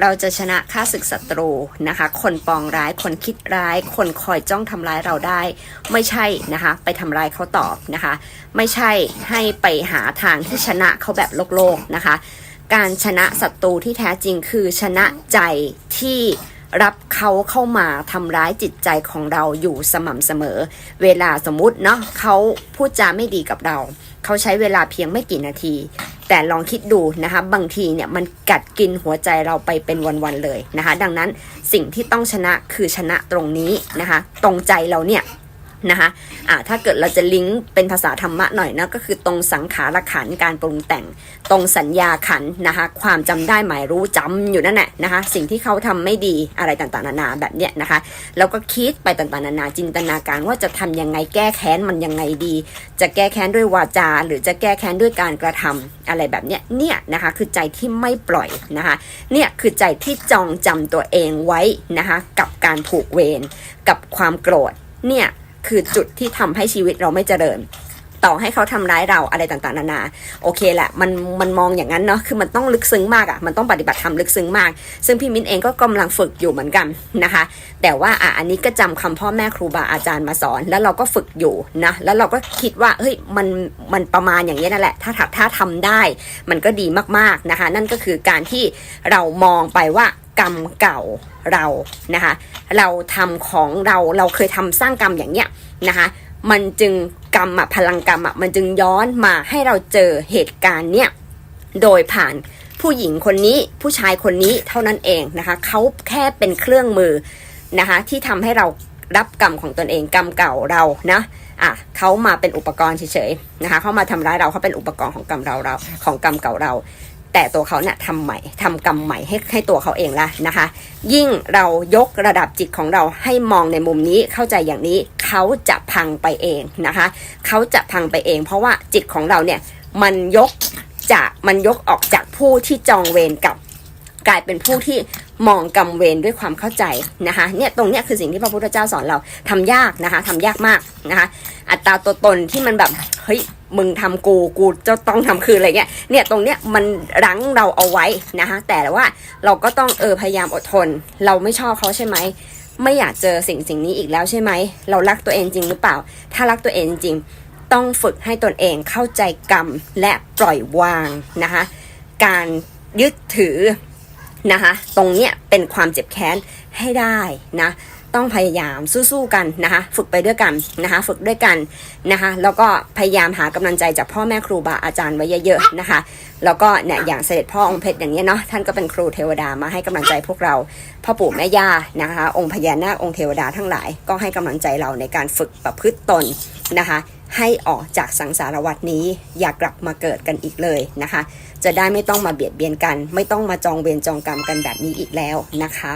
เราจะชนะค่าศึกศัตรูนะคะ คนปองร้าย คนคิดร้าย คนคอยจ้องทำร้ายเราได้ ไม่ใช่นะคะ ไปทำร้ายเขาตอบนะคะ ไม่ใช่ให้ไปหาทางที่ชนะเขาแบบโลกโลกนะคะ การชนะศัตรูที่แท้จริงคือชนะใจที่รับเขาเข้ามาทำร้ายจิตใจของเราอยู่สม่ำเสมอ เวลาสมมุติเนาะเขาพูดจาไม่ดีกับเรา เขาใช้เวลาเพียงไม่กี่นาที แต่ลองคิดดูนะคะบางทีเนี่ยมันกัดกินหัวใจเราไปเป็นวันๆเลยนะคะ ดังนั้นสิ่งที่ต้องชนะคือชนะตรงนี้นะคะ ตรงใจเราเนี่ย นะคะอ่าถ้าเกิดเราจะลิงก์เป็นภาษาธรรมะหน่อยนะก็คือตรงสังขารขันการปรุงแต่ง ตรงสัญญาขันนะคะความจำได้หมายรู้จำอยู่นั่นแหละนะคะสิ่งที่เขาทำไม่ดีอะไรต่างๆนานาแบบเนี้ยนะคะแล้วก็คิดไปต่างๆนานาจินตนาการว่าจะทำยังไงแก้แค้นมันยังไงดี จะแก้แค้นด้วยวาจา หรือจะแก้แค้นด้วยการกระทำอะไรแบบเนี้ยเนี่ยนะคะคือใจที่ไม่ปล่อยนะคะเนี่ยคือใจที่จองจำตัวเองไว้นะคะกับการผูกเวรกับความโกรธเนี่ย คือจุดที่ทำให้ชีวิตเราไม่เจริญ ต่อให้เขาทำร้ายเราอะไรต่างๆ นานาโอเคแหละมันมันมองอย่างนั้นเนาะคือมันต้องลึกซึ้งมากอะ่ะมันต้องปฏิบัติธรรมลึกซึ้งมาก ซึ่งพี่มิ้นเองก็กำลังฝึกอยู่เหมือนกันนะคะ แต่ว่าอะอันนี้ก็จำคำพ่อแม่ครูบาอาจารย์มาสอน แล้วเราก็ฝึกอยู่นะแล้วเราก็คิดว่าเฮ้ยมันมันประมาณอย่างนี้นั่นแหละ ถ้าถ้าถ้าทำได้ มันก็ดีมากๆนะคะ นั่นก็คือการที่เรามองไปว่ากรรมเก่า เรานะคะเราทำของเราเราเคยทำสร้างกรรมอย่างเนี้ยนะคะมันจึงกรรมอะพลังกรรมอะมันจึงย้อนมาให้เราเจอเหตุการณ์เนี่ยโดยผ่านผู้หญิงคนนี้ผู้ชายคนนี้เท่านั้นเองนะคะเขาแค่เป็นเครื่องมือนะคะที่ทำให้เรารับกรรมของตนเองกรรมเก่าเรานะอะเขามาเป็นอุปกรณ์เฉยๆนะคะเขามาทำร้ายเราเขาเป็นอุปกรณ์ของกรรมเราเราของกรรมเก่าเรา แต่ตัวเขาเนี่ยทำใหม่ทำกรรมใหม่ให้ให้ตัวเขาเองละนะคะ ยิ่งเรายกระดับจิตของเราให้มองในมุมนี้เข้าใจอย่างนี้เขาจะพังไปเองนะคะเขาจะพังไปเอง เพราะว่าจิตของเราเนี่ยมันยกจากมันยกออกจากผู้ที่จองเวรกับกลายเป็นผู้ที่มองกรรมเวรด้วยความเข้าใจนะคะ เนี่ยตรงเนี้ยคือสิ่งที่พระพุทธเจ้าสอนเราทำยากนะคะทำยากมากนะคะ อัตราตัวตนที่มันแบบเฮ้ย มึงทำกูกูจะต้องทำคืนอะไรเงี้ยเนี่ยตรงเนี้ยมันรั้งเราเอาไว้นะคะแต่ว่าเราก็ต้องเออพยายามอดทน เราไม่ชอบเขาใช่ไหมไม่อยากเจอสิ่งสิ่งนี้อีกแล้วใช่ไหมเรารักตัวเองจริงหรือเปล่า ถ้ารักตัวเองจริงต้องฝึกให้ตนเองเข้าใจกรรมและปล่อยวางนะคะการยึดถือนะคะตรงเนี้ยเป็นความเจ็บแค้นให้ได้นะ ต้องพยายามสู้ๆกันนะคะ ฝึกไปด้วยกันนะคะ ฝึกด้วยกันนะคะ แล้วก็พยายามหากำลังใจจากพ่อแม่ครูบาอาจารย์ไว้เยอะๆนะคะ แล้วก็เนี่ยอย่างเสด็จพ่อองค์เพชรอย่างเงี้เนาะท่านก็เป็นครูเทวดามาให้กำลังใจพวกเราพ่อปู่แม่ย่านะคะ องค์พญานาคองค์เทวดาทั้งหลาย ก็ให้กำลังใจเราในการฝึกประพฤติตนนะคะให้ออกจากสังสารวัฏนี้อย่ากลับมาเกิดกันอีกเลยนะคะ จะได้ไม่ต้องมาเบียดเบียนกัน ไม่ต้องมาจองเวรจองกรรมกันแบบนี้อีกแล้วนะคะ